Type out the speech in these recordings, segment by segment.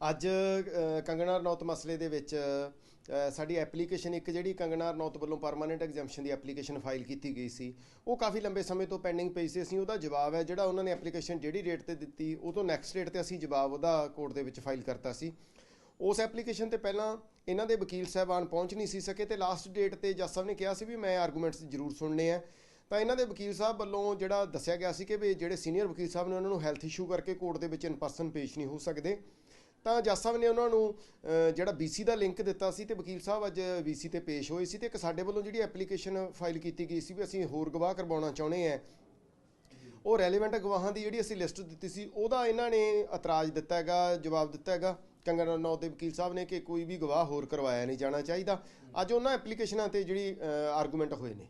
ਅੱਜ ਕੰਗਣਾ ਕੰਗਨਾ ਰਣੌਤ ਮਸਲੇ ਦੇ ਵਿੱਚ ਸਾਡੀ ਐਪਲੀਕੇਸ਼ਨ, ਇੱਕ ਜਿਹੜੀ ਕੰਗਣਾ ਰਣੌਤ ਵੱਲੋਂ ਪਰਮਾਨੈਂਟ ਐਗਜ਼ੈਂਪਸ਼ਨ ਦੀ ਐਪਲੀਕੇਸ਼ਨ ਫਾਈਲ ਕੀਤੀ ਗਈ ਸੀ, ਉਹ ਕਾਫੀ ਲੰਬੇ ਸਮੇਂ ਤੋਂ ਪੈਂਡਿੰਗ ਪਈ ਸੀ। ਅਸੀਂ ਉਹਦਾ ਜਵਾਬ ਹੈ, ਜਿਹੜਾ ਉਹਨਾਂ ਨੇ ਐਪਲੀਕੇਸ਼ਨ ਜਿਹੜੀ ਡੇਟ ਤੇ ਦਿੱਤੀ, ਉਹ ਤੋਂ ਨੈਕਸਟ ਡੇਟ ਤੇ ਅਸੀਂ ਜਵਾਬ ਉਹਦਾ ਕੋਰਟ ਦੇ ਵਿੱਚ ਫਾਈਲ ਕਰਤਾ ਸੀ। ਉਸ ਐਪਲੀਕੇਸ਼ਨ ਤੇ ਪਹਿਲਾਂ ਇਹਨਾਂ ਦੇ ਵਕੀਲ ਸਾਹਿਬਾਨ ਪਹੁੰਚ ਨਹੀਂ ਸੀ ਸਕੇ ਤੇ ਲਾਸਟ ਡੇਟ ਤੇ ਜੱਜ ਸਾਹਿਬ ਨੇ ਕਿਹਾ ਸੀ ਵੀ ਮੈਂ ਆਰਗੂਮੈਂਟਸ ਜ਼ਰੂਰ ਸੁਣਨੇ ਆ। ਤਾਂ ਇਹਨਾਂ ਦੇ ਵਕੀਲ ਸਾਹਿਬ ਵੱਲੋਂ ਜਿਹੜਾ ਦੱਸਿਆ ਗਿਆ ਸੀ ਕਿ ਵੀ ਜਿਹੜੇ ਸੀਨੀਅਰ ਵਕੀਲ ਸਾਹਿਬ ਨੇ ਉਹਨਾਂ ਨੂੰ ਹੈਲਥ ਇਸ਼ੂ ਕਰਕੇ ਕੋਰਟ ਦੇ ਵਿੱਚ ਇਨ ਪਰਸਨ ਪੇਸ਼ ਨਹੀਂ ਹੋ ਸਕਦੇ। ਤਾਂ ਜੱਜ ਸਾਹਿਬ ਨੇ ਉਹਨਾਂ ਨੂੰ ਅ, ਜਿਹੜਾ BC ਦਾ ਲਿੰਕ ਦਿੱਤਾ ਸੀ ਤੇ ਵਕੀਲ ਸਾਹਿਬ ਅੱਜ BC ਤੇ ਪੇਸ਼ ਹੋਏ ਸੀ ਤੇ ਇੱਕ ਸਾਡੇ ਵੱਲੋਂ ਜਿਹੜੀ ਐਪਲੀਕੇਸ਼ਨ ਫਾਈਲ ਕੀਤੀ ਗਈ ਸੀ ਵੀ ਅਸੀਂ ਹੋਰ ਗਵਾਹ ਕਰਵਾਉਣਾ ਚਾਹੁੰਦੇ ਆ ਉਹ ਰੈਲੇਵੈਂਟ ਗਵਾਹਾਂ ਦੀ ਜਿਹੜੀ ਅਸੀਂ ਲਿਸਟ ਦਿੱਤੀ ਸੀ ਉਹਦਾ ਇਹਨਾਂ ਨੇ ਇਤਰਾਜ਼ ਦਿੱਤਾ ਹੈਗਾ ਜਵਾਬ ਦਿੱਤਾ ਹੈਗਾ। ਕੰਗਨਾ ਰਣੌਤ ਦੇ ਵਕੀਲ ਸਾਹਿਬ ਨੇ ਕਿ ਕੋਈ ਵੀ ਗਵਾਹ ਹੋਰ ਕਰਵਾਇਆ ਨਹੀਂ ਜਾਣਾ ਚਾਹੀਦਾ। ਅੱਜ ਉਹਨਾਂ ਐਪਲੀਕੇਸ਼ਨਾਂ ਤੇ ਜਿਹੜੀ ਆਰਗੂਮੈਂਟ ਹੋਏ ਨੇ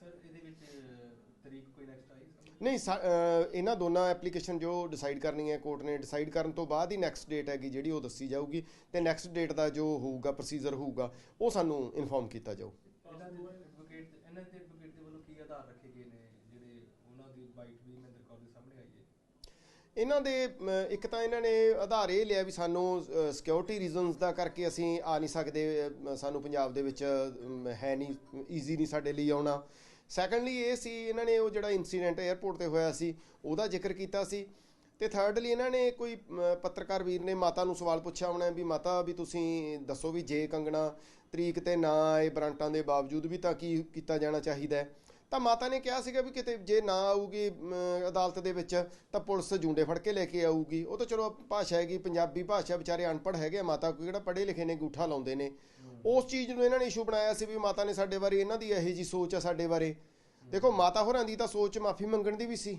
ਸਰ ਇਹਦੇ ਵਿੱਚ ਤਰੀਕ ਕੋਈ ਨੈਕਸਟ ਆਈ ਸਰ ਨਹੀਂ ਇਹਨਾਂ ਦੋਨਾਂ ਐਪਲੀਕੇਸ਼ਨ ਜੋ ਡਿਸਾਈਡ ਕਰਨੀ ਹੈ ਕੋਰਟ ਨੇ ਡਿਸਾਈਡ ਕਰਨ ਤੋਂ ਬਾਅਦ ਹੀ ਨੈਕਸਟ ਡੇਟ ਹੈਗੀ ਜਿਹੜੀ ਉਹ ਦੱਸੀ ਜਾਊਗੀ ਤੇ ਨੈਕਸਟ ਡੇਟ ਦਾ ਜੋ ਹੋਊਗਾ ਪ੍ਰੋਸੀਜਰ ਹੋਊਗਾ ਉਹ ਸਾਨੂੰ ਇਨਫੋਰਮ ਕੀਤਾ ਜਾਊ। ਇਹਨਾਂ ਦੇ ਐਡਵੋਕੇਟ ਇਹਨਾਂ ਦੇ ਐਡਵੋਕੇਟ ਦੇ ਵੱਲੋਂ ਕੀ ਆਧਾਰ ਰੱਖੇ ਗਏ ਨੇ ਜਿਹੜੇ ਉਹਨਾਂ ਦੀ ਬਾਈਟ ਵੀ ਮਹਿੰਦਰ ਕੌਰ ਦੇ ਸਾਹਮਣੇ ਆਈ ਹੈ? ਇਹਨਾਂ ਦੇ ਅਮ, ਇੱਕ ਤਾਂ ਇਹਨਾਂ ਨੇ ਆਧਾਰ ਇਹ ਲਿਆ ਵੀ ਸਾਨੂੰ ਸਿਕਿਉਰਿਟੀ ਰੀਜ਼ਨਸ ਦਾ ਕਰਕੇ ਅਸੀਂ ਆ ਨਹੀਂ ਸਕਦੇ ਸਾਨੂੰ ਪੰਜਾਬ ਦੇ ਵਿੱਚ ਹੈ ਨਹੀਂ ਈਜ਼ੀ ਨਹੀਂ ਸਾਡੇ ਲਈ ਆਉਣਾ। ਸੈਕੰਡਲੀ ਇਹ ਸੀ ਇਹਨਾਂ ਨੇ ਉਹ ਜਿਹੜਾ ਇਨਸੀਡੈਂਟ 에ਅਰਪੋਰਟ ਤੇ ਹੋਇਆ ਸੀ, ਉਹਦਾ ਜ਼ਿਕਰ ਕੀਤਾ ਸੀ। ਤੇ ਥਰਡਲੀ ਇਹਨਾਂ ਨੇ ਕੋਈ ਪੱਤਰਕਾਰ ਵੀਰ ਨੇ ਮਾਤਾ ਨੂੰ ਸਵਾਲ ਪੁੱਛਿਆ ਹੋਣਾ ਵੀ ਮਾਤਾ ਵੀ ਤੁਸੀਂ ਦੱਸੋ ਵੀ ਜੇ ਕੰਗਣਾ ਤਰੀਕ ਤੇ ਨਾ ਆਏ ਬਰਾਂਟਾਂ ਦੇ ਬਾਵਜੂਦ ਵੀ ਤਾਂ ਕੀ ਕੀਤਾ ਜਾਣਾ ਚਾਹੀਦਾ ਹੈ? ਤਾਂ ਮਾਤਾ ਨੇ ਕਿਹਾ ਸੀਗਾ ਵੀ ਕਿਤੇ ਜੇ ਨਾ ਆਊਗੀ ਅਦਾਲਤ ਦੇ ਵਿੱਚ ਤਾਂ ਪੁਲਿਸ ਜੂੰਡੇ ਫੜ ਕੇ ਲੈ ਕੇ ਆਊਗੀ। ਉਹ ਤਾਂ ਚਲੋ ਭਾਸ਼ਾ ਹੈਗੀ ਪੰਜਾਬੀ ਭਾਸ਼ਾ ਵਿਚਾਰੇ ਅਨਪੜ੍ਹ ਹੈਗੇ ਆ, ਮਾਤਾ ਕੋਈ ਕਿਹੜਾ ਪੜ੍ਹੇ ਲਿਖੇ ਨੇ ਗੂਠਾ ਲਾਉਂਦੇ ਨੇ। ਉਸ ਚੀਜ਼ ਨੂੰ ਇਹਨਾਂ ਨੇ ਇਸ਼ੂ ਬਣਾਇਆ ਸੀ ਵੀ ਮਾਤਾ ਨੇ ਸਾਡੇ ਬਾਰੇ ਇਹਨਾਂ ਦੀ ਇਹੋ ਜੀ ਸੋਚ ਆ ਸਾਡੇ ਬਾਰੇ। ਦੇਖੋ ਮਾਤਾ ਹੋਰਾਂ ਦੀ ਤਾਂ ਸੋਚ ਮਾਫੀ ਮੰਗਣ ਦੀ ਵੀ ਸੀ।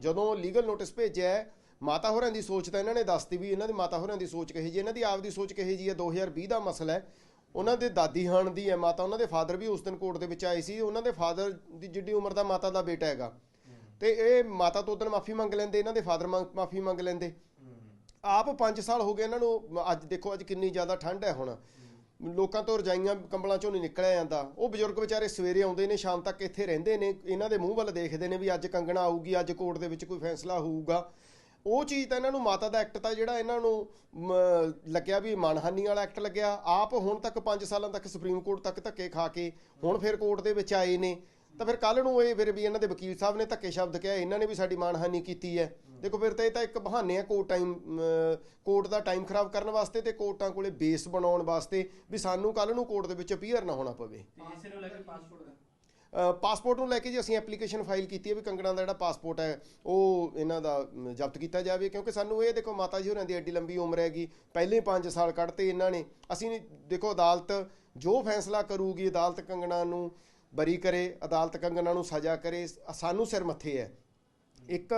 ਜਦੋਂ ਲੀਗਲ ਨੋਟਿਸ ਭੇਜਿਆ ਮਾਤਾ ਹੋਰਾਂ ਦੀ ਸੋਚ ਤਾਂ ਇਹਨਾਂ ਨੇ ਦੱਸਤੀ ਵੀ ਇਹਨਾਂ ਦੀ ਮਾਤਾ ਹੋਰਾਂ ਦੀ ਸੋਚ ਕਹੀ ਜੀ ਇਹਨਾਂ ਦੀ ਆਪਦੀ ਸੋਚ ਕਹੀ ਜੀ ਹੈ 2020 ਦਾ ਮਸਲਾ ਹੈ। ਉਹਨਾਂ ਦੇ ਦਾਦੀ ਹਾਣ ਦੀ ਹੈ, ਮਾਤਾ ਉਹਨਾਂ ਦੇ ਫਾਦਰ ਵੀ ਉਸ ਦਿਨ ਕੋਰਟ ਦੇ ਵਿੱਚ ਆਏ ਸੀ, ਉਹਨਾਂ ਦੇ ਫਾਦਰ ਦੀ ਜਿੱਡੀ ਉਮਰ ਦਾ ਮਾਤਾ ਦਾ ਬੇਟਾ ਹੈਗਾ। ਤੇ ਇਹ ਮਾਤਾ ਤੋਂ ਉਦੋਂ ਮਾਫੀ ਮੰਗ ਲੈਂਦੇ, ਇਹਨਾਂ ਦੇ ਫਾਦਰ ਮਾਫੀ ਮੰਗ ਲੈਂਦੇ। ਆਪ 5 ਸਾਲ ਹੋ ਗਏ ਇਹਨਾਂ ਨੂੰ ਅੱਜ ਦੇਖੋ, ਅੱਜ ਕਿੰਨੀ ਜ਼ਿਆਦਾ ਠੰਡ ਹੈ ਹੁਣ। ਲੋਕਾਂ ਤੋਂ ਰਜਾਈਆਂ, ਕੰਬਲਾਂ ਚੋਂ ਨਹੀਂ ਨਿਕਲਿਆ ਜਾਂਦਾ। ਉਹ ਬਜ਼ੁਰਗ ਵਿਚਾਰੇ ਸਵੇਰੇ ਆਉਂਦੇ ਨੇ, ਸ਼ਾਮ ਤੱਕ ਇੱਥੇ ਰਹਿੰਦੇ ਨੇ। ਇਹਨਾਂ ਦੇ ਮੂੰਹ ਵੱਲ ਦੇਖਦੇ ਨੇ ਵੀ ਅੱਜ ਕੰਗਣਾ ਆਊਗੀ, ਅੱਜ ਕੋਰਟ ਦੇ ਵਿੱਚ ਕੋਈ ਫੈਸਲਾ ਹੋਊਗਾ। ਉਹ ਚੀਜ਼ ਤਾਂ ਇਹਨਾਂ ਨੂੰ ਮਾਤਾ ਦਾ ਐਕਟ ਤਾਂ ਜਿਹੜਾ ਇਹਨਾਂ ਨੂੰ ਲੱਗਿਆ ਵੀ ਮਾਨਹਾਨੀ ਵਾਲਾ ਐਕਟ ਲੱਗਿਆ। ਆਪ ਹੁਣ ਤੱਕ 5 ਸਾਲਾਂ ਤੱਕ ਸੁਪਰੀਮ ਕੋਰਟ ਤੱਕ ਧੱਕੇ ਖਾ ਕੇ ਹੁਣ ਫਿਰ ਕੋਰਟ ਦੇ ਵਿੱਚ ਆਏ ਨੇ। ਤਾਂ ਫਿਰ ਕੱਲ ਨੂੰ ਇਹ ਫਿਰ ਵੀ ਇਹਨਾਂ ਦੇ ਵਕੀਲ ਸਾਹਿਬ ਨੇ ਧੱਕੇ ਸ਼ਬਦ ਕਿਹਾ, ਇਹਨਾਂ ਨੇ ਵੀ ਸਾਡੀ ਮਾਨਹਾਨੀ ਕੀਤੀ ਹੈ। ਦੇਖੋ ਫਿਰ ਤਾਂ ਇਹ ਤਾਂ ਇੱਕ ਬਹਾਨੇ ਆ ਕੋਰਟ ਟਾਈਮ ਕੋਰਟ ਦਾ ਟਾਈਮ ਖਰਾਬ ਕਰਨ ਵਾਸਤੇ ਤੇ ਕੋਰਟਾਂ ਕੋਲੇ ਬੇਸ ਬਣਾਉਣ ਵਾਸਤੇ ਵੀ ਸਾਨੂੰ ਕੱਲ ਨੂੰ ਕੋਰਟ ਦੇ ਵਿੱਚ ਅਪੀਅਰ ਨਾ ਹੋਣਾ ਪਵੇ। ਤੇ ਇਸੇ ਨੂੰ ਲੈ ਕੇ ਪਾਸਪੋਰਟ ਦਾ। ਪਾਸਪੋਰਟ ਨੂੰ ਲੈ ਕੇ ਜੇ ਅਸੀਂ ਐਪਲੀਕੇਸ਼ਨ ਫਾਈਲ ਕੀਤੀ ਹੈ ਵੀ ਕੰਗਣਾ ਦਾ ਜਿਹੜਾ ਪਾਸਪੋਰਟ ਹੈ, ਉਹ ਇਹਨਾਂ ਦਾ ਜ਼ਬਤ ਕੀਤਾ ਜਾਵੇ, ਕਿਉਂਕਿ ਸਾਨੂੰ ਇਹ ਦੇਖੋ ਮਾਤਾ ਜੀ ਹੋਰਾਂ ਦੀ ਐਡੀ ਲੰਬੀ ਉਮਰ ਹੈਗੀ, ਪਹਿਲੇ 5 ਸਾਲ ਕੱਢਤੇ ਇਹਨਾਂ ਨੇ। ਅਸੀਂ ਨਹੀਂ- ਦੇਖੋ ਅਦਾਲਤ ਜੋ ਫੈਸਲਾ ਕਰੂਗੀ, ਅਦਾਲਤ ਕੰਗਣਾ ਨੂੰ ਬਰੀ ਕਰੇ, ਅਦਾਲਤ ਕੰਗਣਾ ਨੂੰ ਸਜ਼ਾ ਕਰੇ ਸਾਨੂੰ ਸਿਰ ਮੱਥੇ ਹੈ। ਇੱਕ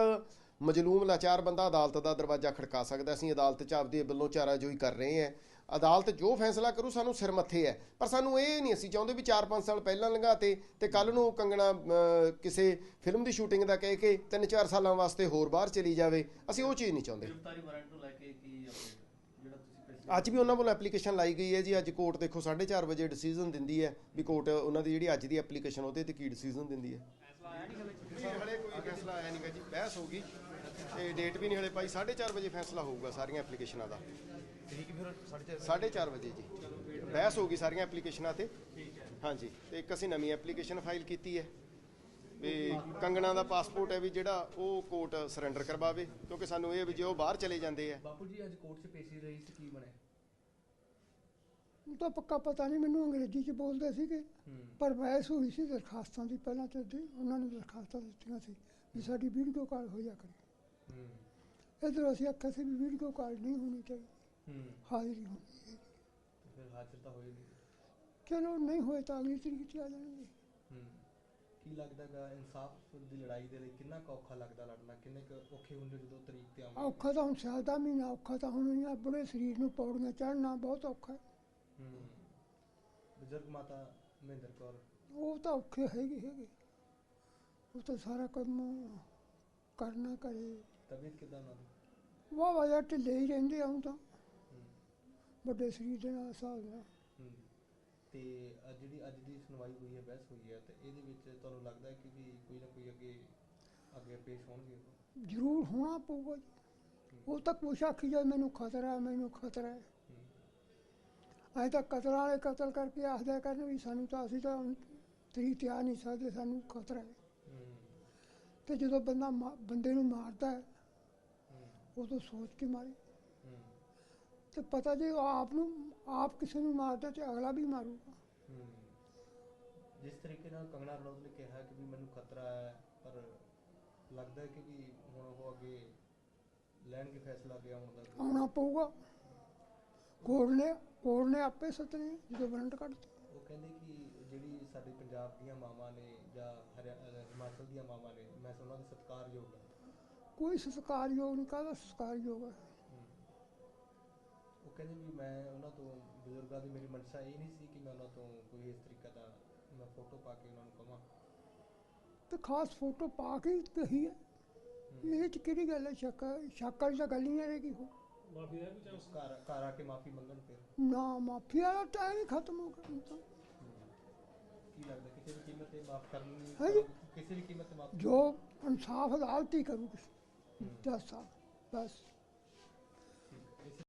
ਮਜਲੂਮ ਲਾਚਾਰ ਬੰਦਾ ਅਦਾਲਤ ਦਾ ਦਰਵਾਜ਼ਾ ਖੜਕਾ ਸਕਦਾ ਅਸੀਂ ਅਦਾਲਤ 'ਚ ਆਪਦੀ ਵੱਲੋਂ ਚਾਰਾਜੋਈ ਕਰ ਰਹੇ ਹਾਂ। ਅਦਾਲਤ ਜੋ ਫੈਸਲਾ ਕਰੂ ਸਾਨੂੰ ਸਿਰ ਮੱਥੇ ਹੈ। ਪਰ ਸਾਨੂੰ ਇਹ ਨਹੀਂ ਅਸੀਂ ਚਾਹੁੰਦੇ ਵੀ 4-5 ਸਾਲ ਪਹਿਲਾਂ ਲੰਘਾਤੇ ਤੇ ਕੱਲ ਨੂੰ ਕੰਗਣਾ ਕਿਸੇ ਫਿਲਮ ਦੀ ਸ਼ੂਟਿੰਗ ਦਾ ਕਹਿ ਕੇ 3-4 ਸਾਲਾਂ ਵਾਸਤੇ ਹੋਰ ਬਾਹਰ ਚਲੀ ਜਾਵੇ। ਅਸੀਂ ਉਹ ਚੀਜ਼ ਨਹੀਂ ਚਾਹੁੰਦੇ। ਗ੍ਰਿਫਤਾਰੀ ਵਾਰੰਟ ਨੂੰ ਲੈ ਕੇ ਕੀ ਅਪਡੇਟ ਜਿਹੜਾ ਤੁਸੀਂ ਪਿਛਲੇ ਅੱਜ ਵੀ ਉਹਨਾਂ ਵੱਲੋਂ ਐਪਲੀਕੇਸ਼ਨ ਲਾਈ ਗਈ ਹੈ ਜੀ। ਅੱਜ ਕੋਰਟ ਦੇਖੋ 4:30 ਵਜੇ ਡਿਸੀਜਨ ਦਿੰਦੀ ਹੈ ਵੀ ਕੋਰਟ ਉਹਨਾਂ ਦੀ ਜਿਹੜੀ ਅੱਜ ਦੀ ਐਪਲੀਕੇਸ਼ਨ ਉਹਦੇ ਤੇ ਕੀ ਡਿਸੀਜਨ ਦਿੰਦੀ ਹੈ। ਹਲੇ? ਕੋਈ ਫੈਸਲਾ ਆਇਆ ਨਹੀਂਗਾ ਜੀ? ਬਹਿਸ ਹੋਊਗੀ ਤੇ ਡੇਟ ਵੀ ਨਹੀਂ ਹਲੇ ਪਾਈ 4:30 ਵਜੇ ਫੈਸਲਾ ਹੋਊਗਾ ਸਾਰੀਆਂ ਐਪਲੀਕੇਸ਼ਨਾਂ ਦਾ। ਤਰੀਕ ਫਿਰ 4:30 4:30 ਵਜੇ? ਜੀ। ਬਹਿਸ ਹੋਊਗੀ ਸਾਰੀਆਂ ਐਪਲੀਕੇਸ਼ਨਾਂ ਤੇ। ਹਾਂਜੀ ਤੇ ਇੱਕ ਅਸੀਂ ਨਵੀਂ ਐਪਲੀਕੇਸ਼ਨ ਫਾਈਲ ਕੀਤੀ ਹੈ। ਵੀ ਕੰਗਣਾ ਦਾ ਪਾਸਪੋਰਟ ਹੈ ਵੀ ਜਿਹੜਾ ਉਹ ਕੋਰਟ ਸਰੈਂਡਰ ਕਰਵਾਵੇ ਕਿਉਂਕਿ ਸਾਨੂੰ ਇਹ ਵੀ ਜੇ ਉਹ ਬਾਹਰ ਚਲੇ ਜਾਂਦੇ ਆ। ਬਾਪੂ ਜੀ ਅੱਜ ਕੋਰਟ 'ਚ ਪੇਸ਼ੀ ਰਹੀ ਸੀ ਕੀ ਬਣਿਆ? ਉਹ ਤਾਂ ਪੱਕਾ ਪਤਾ ਨਹੀਂ ਮੈਨੂੰ ਅੰਗਰੇਜ਼ੀ ਚ ਬੋਲਦੇ ਸੀਗੇ। ਪਰ ਬਹਿਸ ਹੋਈ ਸੀ ਦਰਖਾਸਤਾਂ ਦੀ ਪਹਿਲਾਂ ਤੇ ਉਹਨਾਂ ਨੇ ਦਰਖਾਸਤਾਂ ਦਿੱਤੀਆਂ ਸੀ ਵੀ ਸਾਡੀ ਵੀਡੀਓ ਕਾਲ ਹੋ ਜਾ ਕਰੇ। ਹੂੰ ਇਧਰ ਅਸੀਂ ਆਖਿਆ ਸੀ ਵੀ ਵੀਡੀਓ ਕਾਲ ਨਹੀਂ ਹੋਣੀ ਚਾਹੀਦੀ। ਹੂੰ। ਹਾਜ਼ਰੀ ਹੋਣੀ ਤੇ ਫਿਰ ਹਾਜ਼ਰ ਤਾਂ ਹੋਏ ਨਹੀਂ। ਚਲੋ ਨਹੀਂ ਹੋਏ ਤਾਂ ਅਗਲੀ ਤਰੀਕ ਤੇ ਆ ਜਾਣਗੇ। ਹੂੰ। ਕੀ ਲੱਗਦਾਗਾ ਇਨਸਾਫ ਦੀ ਲੜਾਈ ਦੇ ਲਈ ਕਿੰਨਾ ਕੁ ਔਖਾ ਲੱਗਦਾ ਲੜਨਾ? ਕਿੰਨੇ ਕੁ ਔਖੇ ਹੁੰਦੇ ਜਦੋਂ ਤਰੀਕ ਤੇ ਆਉਂਦੇ? ਔਖਾ ਤਾਂ ਹੁਣ ਸਿਆਲ ਦਾ ਮਹੀਨਾ ਔਖਾ ਤਾਂ ਹੁਣ ਇਹ ਬੁੜੇ ਸਰੀਰ ਨੂੰ ਪੌੜੀਆਂ ਚੜ੍ਹਨਾ ਬਹੁਤ ਔਖਾ। ਹੈ। ਹੂੰ। ਬਜ਼ੁਰਗ ਮਾਤਾ ਮਹਿੰਦਰ ਕੌਰ। ਉਹ ਤਾਂ ਔਖੇ ਹੈਗੇ ਹੈਗੇ। ਉਹ ਤਾਂ ਸਾਰਾ ਕੰਮ ਕਰਨਾ ਕਰੇ। ਤਬੀਅਤ ਕਿਦਾਂ ਉਹਨਾਂ ਦੀ? ਵਾਹ ਵਾਹ ਢਿੱਲੇ ਹੀ ਰਹਿੰਦੇ ਆ ਹੁਣ ਤਾਂ। ਵੱਡੇ ਸਰੀਰ ਦੇ ਨਾਲ ਹਿਸਾਬ ਨਾਲ। ਹੂੰ। ਤੇ ਅੱਜ ਜਿਹੜੀ ਅੱਜ ਦੀ ਸੁਣਵਾਈ ਹੋਈ ਹੈ ਬਹਿਸ ਹੋਈ ਹੈ ਤੇ ਇਹਦੇ ਵਿੱਚ ਤੁਹਾਨੂੰ ਲੱਗਦਾ ਹੈ ਕਿ ਵੀ ਕੋਈ ਨਾ ਕੋਈ ਅੱਗੇ ਅੱਗੇ ਪੇਸ਼ ਹੋਣਗੇ? ਜ਼ਰੂਰ ਹੋਣਾ ਪਊਗਾ ਜੀ। ਉਹ ਤਾਂ ਕੁਛ ਆਖੀ ਜਾਏ ਮੈਨੂੰ ਖਤਰਾ ਹੈ ਮੈਨੂੰ ਖਤਰਾ ਹੈ। ਹੂੰ। ਐ ਤਾਂ ਕਤਲ ਵਾਲੇ ਕਤਲ ਕਰਕੇ ਆਖਦੇ ਕਰਨ ਵੀ ਸਾਨੂੰ ਤਾਂ ਅਸੀਂ ਤਾਂ ਤਰੀ ਤਿਆ ਨਹੀਂ ਸਕਦੇ ਸਾਨੂੰ ਖਤਰਾ ਹੈ। ਤੇ ਜਦੋਂ ਬੰਦਾ ਮਾ- ਬੰਦੇ ਨੂੰ ਮਾਰਦਾ ਹੈ ਹੂੰ ਉਦੋਂ ਸੋਚ ਕੇ ਮਾਰੇ। ਤੇ ਪਤਾ ਜੇ ਉਹ ਆਪ ਨੂੰ ਆਪ ਕਿਸੇ ਨੂੰ ਮਾਰਦਾ ਤੇ ਅਗਲਾ ਵੀ ਮਾਰੂਗਾ। ਜਿਸ ਤਰੀਕੇ ਨਾਲ ਕੰਗਣਾ ਰਣੌਤ ਨੇ ਕਿਹਾ ਕਿ ਵੀ ਮੈਨੂੰ ਖਤਰਾ ਹੈ ਪਰ ਲੱਗਦਾ ਹੈ ਕਿ ਵੀ ਹੁਣ ਉਹ ਅੱਗੇ ਲੈਣਗੇ ਫੈਸਲਾ ਅੱਗੇ ਆਉਣ ਦਾ। ਆਉਣਾ ਪਊਗਾ। ਕੋਰਟ ਨੇ ਕੋਰਟ ਨੇ ਆਪੇ ਸੱਤਣੇ ਜਦੋਂ ਵਾਰੰਟ ਕੱਢਦੇ ਉਹ ਕਹਿੰਦੇ ਕਿ ਜਿਹੜੀ ਸਾਡੇ ਪੰਜਾਬ ਦੀਆਂ ਮਾਵਾਂ ਨੇ ਜਾਂ ਹਰਿਆ- ਅਹ ਹਿਮਾਚਲ ਦੀਆਂ ਮਾਵਾਂ ਨੇ ਮੈਂ ਉਹਨਾਂ ਦੇ ਸਤਿਕਾਰਯੋਗ ਹਾਂ। ਕੋਈ ਸੰਸਕਾਰਯੋਗ ਨਹੀਂ ਕਾਹਦਾ ਸੰਸਕਾਰਯੋਗ ਹੈ ਹੂੰ। ਉਹ ਕਹਿੰਦੇ ਵੀ ਮੈਂ ਉਹਨਾਂ ਤੋਂ ਬਜ਼ੁਰਗਾਂ ਦੀ ਮੇਰੀ ਮਨਸ਼ਾ ਇਹ ਨਹੀਂ ਸੀ ਕਿ ਮੈਂ ਉਹਨਾਂ ਤੋਂ ਕੋਈ ਇਸ ਤਰੀਕੇ ਦਾ ਮੈਂ ਫੋਟੋ ਪਾ ਕੇ ਉਹਨਾਂ ਨੂੰ ਕਵਾਂ ਤੇ ਖਾਸ ਫੋਟੋ ਪਾ ਕੇ ਹੀ ਕਹੀ ਹੈ ਇਹ ਚ ਕਿਹੜੀ ਗੱਲ ਹੈ ਸ਼ੱਕ ਸ਼ੱਕ ਵਾਲੀ ਤਾਂ ਗੱਲ ਹੀ ਨਹੀਂ ਰਹੇਗੀ ਉਹ ਘਰ ਘਰ ਆ ਕੇ ਮਾਫੀ ਮੰਗਣ ਫਿਰ ਨਾ ਮਾਫੀ ਵਾਲਾ ਟਾਈਮ ਹੀ ਖਤਮ ਹੋ ਗਿਆ ਹੁਣ ਤਾਂ ਕੀ ਲੱਗਦਾ ਕਿਸੇ ਵੀ ਕੀਮਤ ਤੇ ਮਾਫ ਕਰਨੀ ਹਾਂਜੀ। ਕਿਸੇ ਵੀ ਕੀਮਤ ਤੇ ਮਾਫ ਜੋ ਇਨਸਾਫ ਅਦਾਲਤ ਹੀ ਕਰੂਗੀ ਜੱਜ ਸਾਹਿਬ ਬਸ